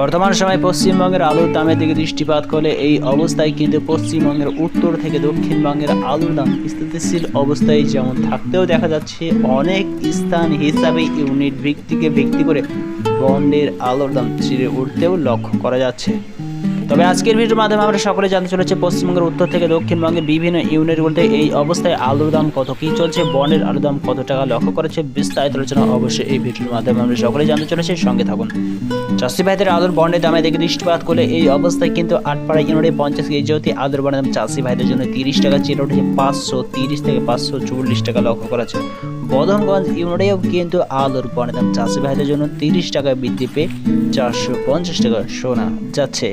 বর্তমান সময়ে পশ্চিমবঙ্গের আলুর দামের দিকে দৃষ্টিপাত করলে এই অবস্থায় কিন্তু পশ্চিমবঙ্গের উত্তর থেকে দক্ষিণবঙ্গের আলুর দাম স্থিতিশীল অবস্থায় যেমন থাকতেও দেখা যাচ্ছে, অনেক স্থান হিসাবে ইউনিট ভিত্তিকে ভিত্তি করে বন্ডের আলুর দাম চিরে উঠতেও লক্ষ্য করা যাচ্ছে। তবে আজকের ভিডিওর মাধ্যমে আমরা সকলে জানতে চলেছে পশ্চিমবঙ্গের উত্তর থেকে দক্ষিণবঙ্গের বিভিন্ন ইউনিটগুলোতে এই অবস্থায় আলুর দাম কত, কী চলছে বন্ডের আলুর দাম কত টাকা লক্ষ্য করেছে বিস্তারিত আলোচনা অবশ্যই এই ভিডিওর মাধ্যমে আমরা সকলে জানতে চলেছি, সঙ্গে থাকুন। চাষি ভাইদের আলুর বন্ডের দামে দিকে দৃষ্টিপাত করলে এই অবস্থায় কিন্তু আটপাড়া ইউনিটে পঞ্চাশ কেজি জ্যোতি আলুর বন্ডের দাম চাষি ভাইদের জন্য তিরিশ টাকা চিরে উঠেছে পাঁচশো তিরিশ থেকে পাঁচশো চল্লিশ টাকা লক্ষ্য করেছে। বদনগঞ্জ ইউনিটেও কিন্তু আলুর বনের দাম চাষি ভাইদের জন্য তিরিশ টাকা বৃদ্ধি পেয়ে চারশো পঞ্চাশ টাকা শোনা যাচ্ছে।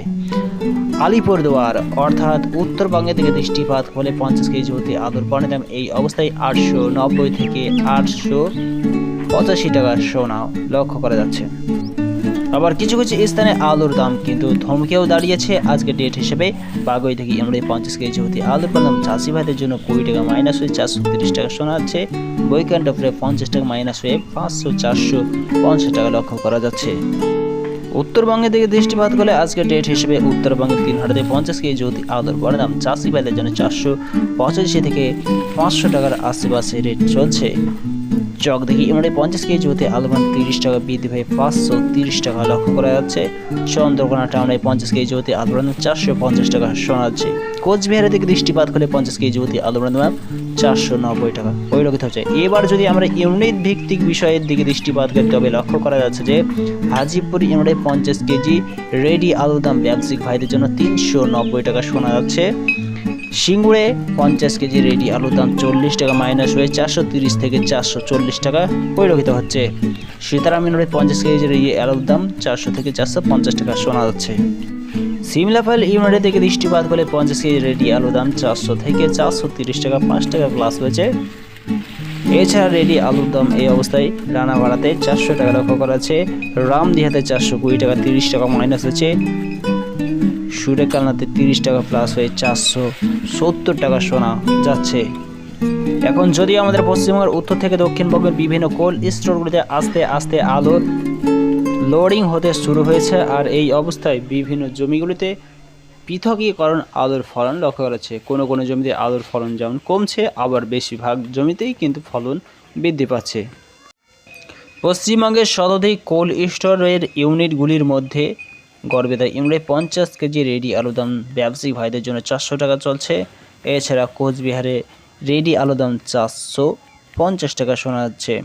আলিপুরদুয়ার, অর্থাৎ উত্তরবঙ্গে থেকে দৃষ্টিপাত হলে পঞ্চাশ কেজি হতে পণ্যের দাম এই অবস্থায় আটশো নব্বই থেকে আটশো পঁচাশি টাকা সোনা লক্ষ্য করা যাচ্ছে। আবার কিছু কিছু স্থানে আলুর দাম কিন্তু ধমকেও দাঁড়িয়েছে। আজকে ডেট হিসেবে বাগুই থেকে এমনি পঞ্চাশ কেজি হতে আলুর দাম চাষি ভাইদের জন্য কুড়ি টাকা মাইনাস হয়ে চারশো তিরিশ টাকা শোনা যাচ্ছে বৈকান্ড উপরে পঞ্চাশ টাকা মাইনাস হয়ে পাঁচশো চারশো পঞ্চাশ টাকা লক্ষ্য করা যাচ্ছে। উত্তরবঙ্গের দিকে দৃষ্টিপাত করলে আজকের ডেট হিসেবে উত্তরবঙ্গের তিন হাটাতে পঞ্চাশ কেজি জ্যোতি আদর বড় দাম চাষি ভাইদের জন্য চারশো পঁচাশি থেকে পাঁচশো টাকার আশেপাশে রেট চলছে। চক দেখি এমনি পঞ্চাশ কেজি জ্যোতি আলুমান তিরিশ টাকা বৃদ্ধি হয়ে পাঁচশো তিরিশ টাকা লক্ষ্য করা যাচ্ছে। চন্দ্রকোনা টাউনে পঞ্চাশ কেজি জ্যোতি আলুমান চারশো পঞ্চাশ টাকা শোনা যাচ্ছে। কোচবিহারের দিকে দৃষ্টিপাত করলে পঞ্চাশ কেজি জ্যোতি আলুমান চারশো নব্বই টাকা। পরিলক্ষিত হচ্ছে এবার যদি আমরা ইউনিট ভিত্তিক বিষয়ের দিকে দৃষ্টিপাত করি, তবে লক্ষ্য করা যাচ্ছে যে, হাজিপুর ইউনিটে পঞ্চাশ কেজি রেডি আলুর দাম ব্যবসায়িক ভাইদের জন্য তিনশো নব্বই টাকা শোনা যাচ্ছে। সিঙ্গুরে পঞ্চাশ কেজি রেডি আলুর দাম চল্লিশ টাকা, মাইনাস হয়ে চারশো তিরিশ থেকে চারশো চল্লিশ টাকা পরিলক্ষিত হচ্ছে। সীতারাম ইউনিটে পঞ্চাশ কেজি রেডি আলুর দাম চারশো থেকে চারশো পঞ্চাশ টাকা শোনা যাচ্ছে। সিমলাফল ইউনিটের দিকে দৃষ্টিপাত করলে পঞ্চাশ কেজি রেডি আলুর দাম চারশো থেকে চারশো তিরিশ টাকা, পাঁচ টাকা প্লাস হয়েছে। এছাড়া রেডি আলুর দাম এই অবস্থায় রানা ভাড়াতে চারশো টাকা লক্ষ্য করা আছে রামদিহাতে চারশো কুড়ি টাকা তিরিশ টাকা মাইনাস হয়েছে। সুরেকালনাতে তিরিশ টাকা প্লাস হয়ে চারশো সত্তর টাকা সোনা যাচ্ছে। এখন যদি আমাদের পশ্চিমবঙ্গের উত্তর থেকে দক্ষিণবঙ্গের বিভিন্ন কোল্ড স্টোরগুলিতে আস্তে আস্তে আলো লোডিং হতে শুরু হয়েছে আর এই অবস্থায় বিভিন্ন জমিগুলিতে পৃথকীকরণ আলুর ফলন লক্ষ্য করা যাচ্ছে। কোনো কোনো জমিতে আলুর ফলন যেমন কমছে, আবার বেশিরভাগ জমিতেই কিন্তু ফলন বৃদ্ধি পাচ্ছে। পশ্চিমবঙ্গের শতাধিক কোল্ড স্টোরের ইউনিটগুলির মধ্যে গড়বেতা ইউনিটে পঞ্চাশ কেজি রেডি আলুদম ব্যবসায়িক ভাইদের জন্য চারশো টাকা চলছে। এছাড়া কোচবিহারে রেডি আলুদম চারশো পঞ্চাশ টাকা শোনা যাচ্ছে।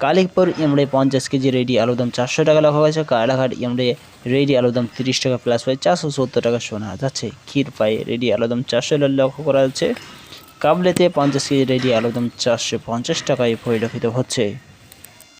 কালিকপুর ইমড়ে পঞ্চাশ কেজি রেডি আলুর দাম চারশো টাকা লক্ষ্য গেছে কালাঘাট ইমড়ে রেডি আলুর দাম তিরিশ টাকা প্লাস পাই চারশো সত্তর টাকা শোনা যাচ্ছে ক্ষীর পায়ে রেডি আলুর দাম চারশো লক্ষ্য করা যাচ্ছে কাবলেতে পঞ্চাশ কেজি রেডি আলুর দাম চারশো পঞ্চাশ টাকায় পরিলক্ষিত হচ্ছে।